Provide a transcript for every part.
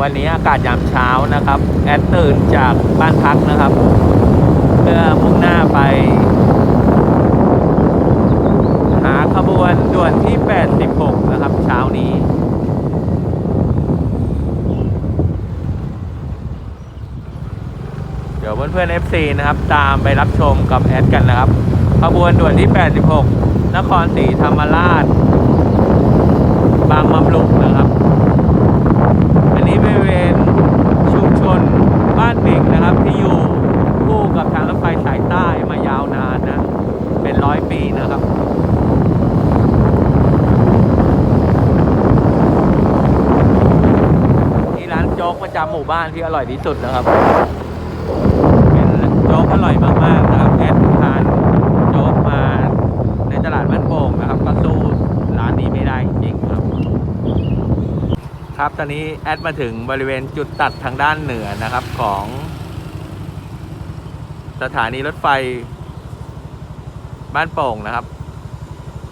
วันนี้อากาศยามเช้านะครับ แอดตื่นจากบ้านพักนะครับ เพื่อมุ่งหน้าไป หาขบวนด่วนที่ 86 นะครับ เช้านี้ เดี๋ยวเพื่อนๆ FC นะครับ ตามไปรับชมกับแอดกันนะครับ ขบวนด่วนที่ 86 นครศรีธรรมราช บางมำลุกนะครับ อันนี้บริเวณชุมชนบ้านเม่งนะครับ ที่อยู่คู่กับทางรถไฟสาย ใต้มายาวนานนะ เป็นร้อยปีนะครับที่ร้านโจ๊กประจำหมู่บ้านที่อร่อยที่สุดนะครับ เป็นโจ๊กอร่อยมากๆนะครับแอดทานโจ๊กมาในตลาดบ้านโป่งนะครับก็สู้ร้านนี้ไม่ได้จริงครับ ครับตอนนี้แอดมาถึงบริเวณจุดตัดทางด้านเหนือนะครับของ สถานีรถไฟบ้านโป่งนะครับ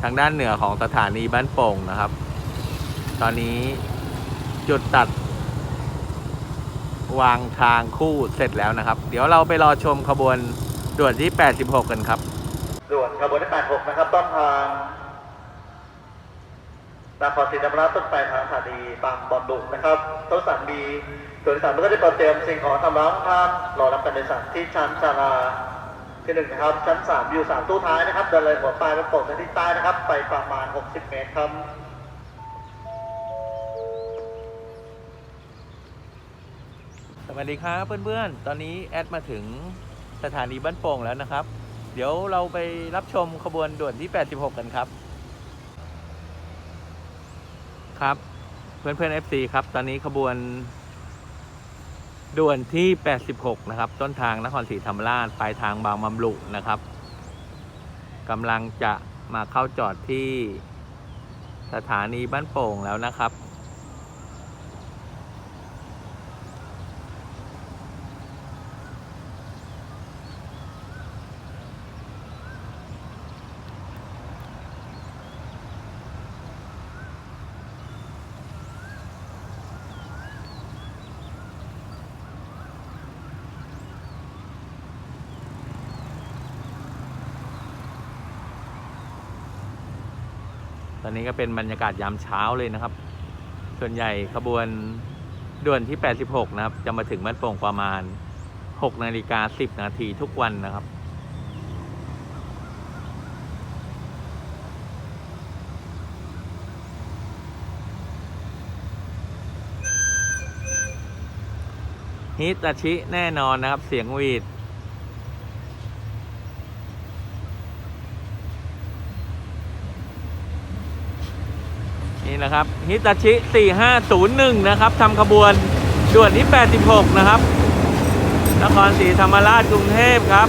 ทางด้านเหนือของสถานีบ้านโป่งนะครับ ตอนนี้จุดตัด วางทางคู่เสร็จแล้วนะครับ เดี๋ยวเราไปรอชมขบวนด่วนที่ 86 กันครับ ด่วนขบวนที่ 86 นะครับ ต้นทาง นครศรีธรรมราชต้นไปทางสถานีบางบอนดุนะครับต้นสันดีส่วนที่สามก็ได้ประเตรียมสิ่งของทำร้องข้ามรอรับการโดยสารที่ชั้นชาลาที่หนึ่งนะครับ ชั้นสามอยู่สามตู้ท้ายนะครับเดินเลยหัวปลายไปโป่งทางทิศใต้นะครับ ไปประมาณ 60 เมตรครับสวัสดีครับเพื่อนๆ ตอนนี้แอดมาถึงสถานีบ้านโป่งแล้วนะครับ เดี๋ยวเราไปรับชมขบวนด่วนที่ 86 กันครับ ครับ เพื่อนๆ FC ครับ ตอนนี้ขบวนด่วนที่ 86 นะครับ ต้นทางนครศรีธรรมราชปลายทางบางบำลุนะครับกำลังจะมาเข้าจอดที่สถานีบ้านโป่งแล้วนะครับ ตอนนี้ก็เป็นบรรยากาศยามเช้าเลยนะครับ ส่วนใหญ่ขบวนด่วนที่ 86 นะครับ จะมาถึงบ้านโป่งประมาณ 6 นาฬิกา 10 นาทีทุกวันนะครับ ฮิตาชิแน่นอนนะครับ เสียงวีด นะครับฮิตาชิ 4501 นะครับทำขบวนด่วนที่ 86 นะครับ นครศรีธรรมราชกรุงเทพครับ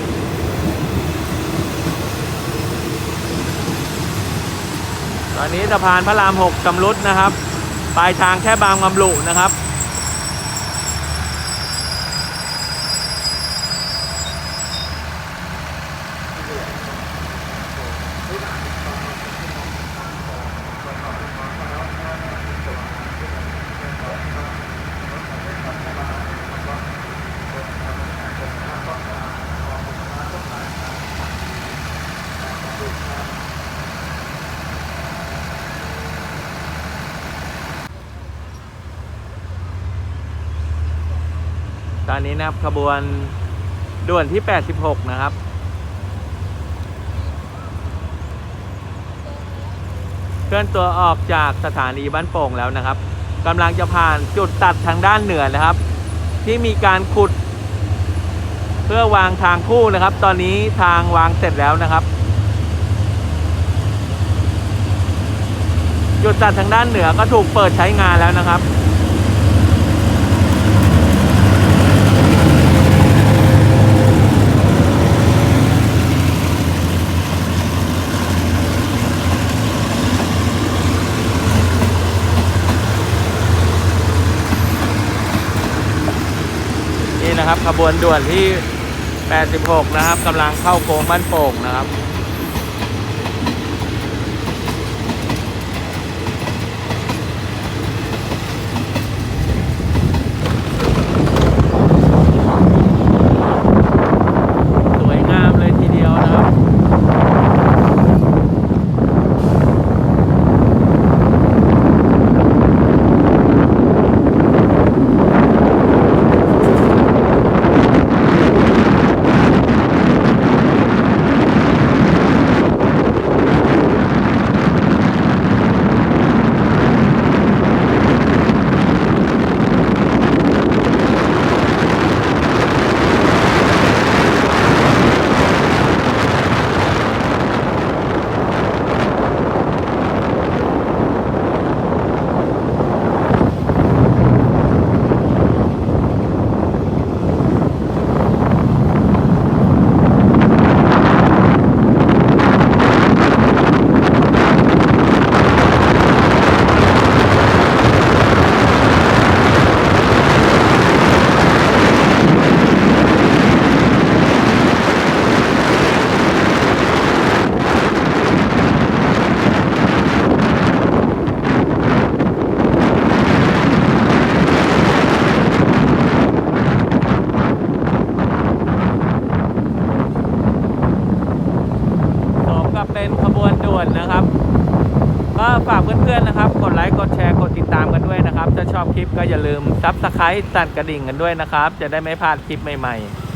ตอนนี้สะพานพระราม 6 ชำรุดนะครับ ปลายทางแค่บางมำลุนะครับ ตอนนี้นะครับขบวนด่วนที่ 86 นะครับ เคลื่อนตัวออกจากสถานีบ้านโป่งแล้วนะครับกำลังจะผ่านจุดตัดทางด้านเหนือนะครับ ที่มีการขุด เพื่อวางทางคู่นะครับ ตอนนี้ทางวางเสร็จแล้วนะครับ จุดตัดทางด้านเหนือก็ถูกเปิดใช้งานแล้วนะครับ นี่นะครับขบวนด่วนที่ 86 นะครับกำลังเข้าโค้งบ้านโป่งนะครับ ฝากเพื่อนๆนะครับ กดไลค์กดแชร์กดติดตามกันด้วยนะครับ ถ้าชอบคลิปก็อย่าลืมซับสไครต์สั่นกระดิ่งกันด้วยนะครับ จะได้ไม่พลาดคลิปใหม่ๆ